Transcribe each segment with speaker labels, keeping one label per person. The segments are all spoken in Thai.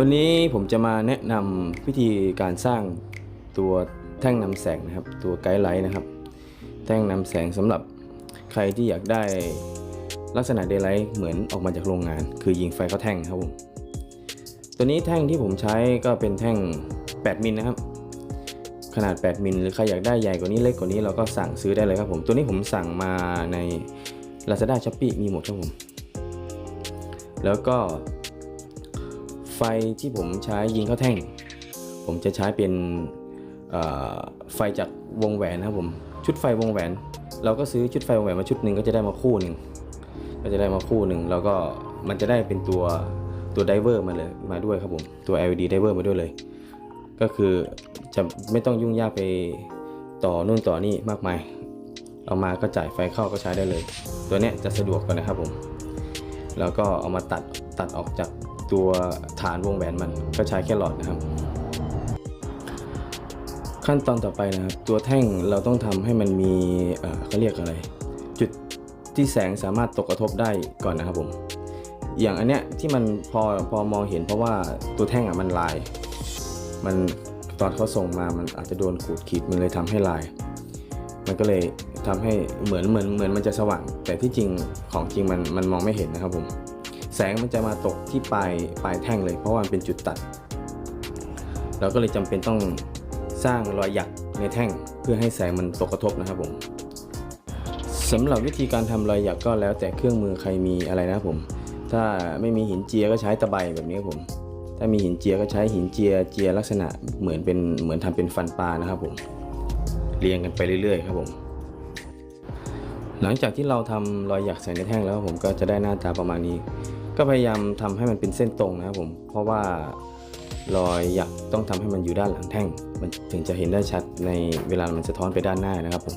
Speaker 1: วันนี้ผมจะมาแนะนำวิธีการสร้างตัวแท่งนำแสงนะครับ ตัวไกด์ไลท์นะครับ แท่งนำแสงสำหรับใครที่อยากได้ลักษณะเดย์ไลท์เหมือนออกมาจากโรงงาน คือยิงไฟเข้าแท่งครับผมตัวนี้แท่งที่ผมใช้ก็เป็นแท่ง 8 มิลนะครับ ขนาด 8 มิลหรือใครอยากได้ใหญ่กว่านี้เล็กกว่านี้เราก็สั่งซื้อได้เลยครับผม ตัวนี้ผมสั่งมาใน Lazada s h o p e e มีหมดครับผม แล้วก็ ไฟที่ผมใช้ยิงเข้าแท่ง ผมจะใช้เป็นไฟจากวงแหวนนะครับผมชุดไฟวงแหวน เราก็ซื้อชุดไฟวงแหวนมาชุดหนึ่งก็จะได้มาคู่หนึ่งก็จะได้มาคู่หนึ่งแล้วก็มันจะได้เป็นตัวตัวไดเวอร์มาเลยมาด้วยครับผมตัว LED ไดเวอร์มาด้วยเลย ก็คือจะไม่ต้องยุ่งยากไปต่อนู่นต่อนี่มากมายเอามาก็จ่ายไฟเข้าก็ใช้ได้เลย ตัวนี้จะสะดวกกว่านะครับผม แล้วก็เอามาตัดตัดออกจาก ตัวฐานวงแหวนมันก็ใช้แค่หลอดนะครับ ขั้นตอนต่อไปนะครับ ตัวแท่งเราต้องทำให้มันมีเขาเรียกอะไร จุดที่แสงสามารถตกกระทบได้ก่อนนะครับผม อย่างอันเนี้ยที่มันพอพอมองเห็นเพราะว่าตัวแท่งอะมันลาย มันตอนเขาส่งมามันอาจจะโดนขูดขีดมันเลยทำให้ลาย มันก็เลยทำให้เหมือนเหมือนเหมือนมันจะสว่าง แต่ที่จริงของจริงมันมันมองไม่เห็นนะครับผม แสงมันจะมาตกที่ปลายปลายแท่งเลย เพราะว่ามันเป็นจุดตัด เราก็เลยจำเป็นต้องสร้างรอยหยักในแท่งเพื่อให้แสงมันตกกระทบนะครับผมสำหรับวิธีการทำรอยหยักก็แล้วแต่เครื่องมือใครมีอะไรนะผม ถ้าไม่มีหินเจียก็ใช้ตะไบแบบนี้ครับผม ถ้ามีหินเจียก็ใช้หินเจียเจียลักษณะเหมือนเป็นเหมือนทำเป็นฟันปลานะครับผม เรียงกันไปเรื่อยๆครับผม หลังจากที่เราทำรอยหยักใส่ในแท่งแล้วผมก็จะได้หน้าตาประมาณนี้ ก็พยายามทำให้มันเป็นเส้นตรงนะครับผม เพราะว่ารอยหยักต้องทำให้มันอยู่ด้านหลังแท่ง มันถึงจะเห็นได้ชัดในเวลามันสะท้อนไปด้านหน้านะครับผม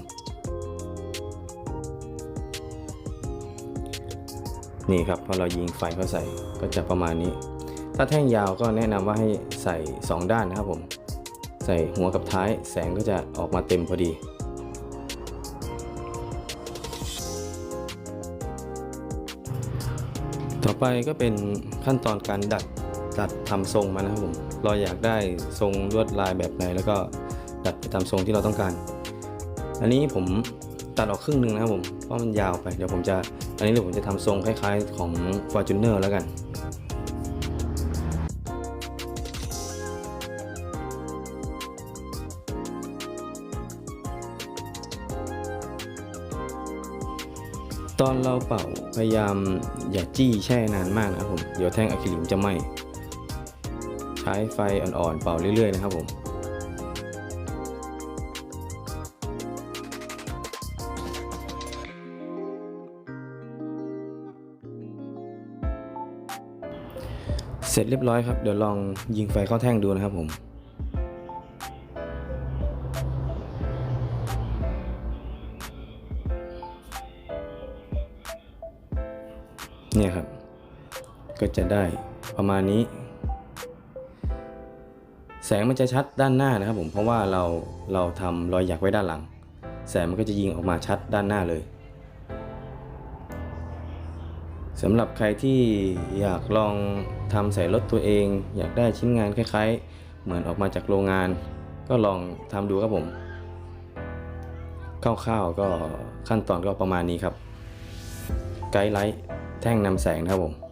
Speaker 1: นี่ครับพอเรายิงไฟเข้าใส่ก็จะประมาณนี้ ถ้าแท่งยาวก็แนะนำว่าให้ใส่ 2 ด้านนะครับผม ใส่หัวกับท้ายแสงก็จะออกมาเต็มพอดี ต่อไปก็เป็นขั้นตอนการดัดดัดทำทรงมานะครับผมเราอยากได้ทรงลวดลายแบบไหน แล้วก็ดัดไปตามทรงที่เราต้องการ อันนี้ผมตัดออกครึ่งหนึ่งนะครับผมเพราะมันยาวไปเดี๋ยวผมจะอันนี้เดี๋ยวผมจะทำทรงคล้ายๆของ Fortuner แล้วกัน ตอนเราเป่าพยายามอย่าจี้แช่นานมากนะครับผม เดี๋ยวแท่งอะคริลิกจะไหม้ ใช้ไฟอ่อนๆเป่าเรื่อยๆนะครับผมเสร็จเรียบร้อยครับ เดี๋ยวลองยิงไฟเข้าแท่งดูนะครับผม เนี่ยครับ ก็จะได้ประมาณนี้ แสงมันจะชัดด้านหน้านะครับผมเพราะว่าเราเราทำรอยหยักไว้ด้านหลัง แสงมันก็จะยิงออกมาชัดด้านหน้าเลยสำหรับใครที่อยากลองทำใส่รถตัวเอง อยากได้ชิ้นงานคล้าย ๆ เหมือนออกมาจากโรงงาน ก็ลองทำดูครับผมคร่าวๆก็ขั้นตอนก็ประมาณนี้ครับ ไกด์ไลท์ แท่งนำแสงนะครับผม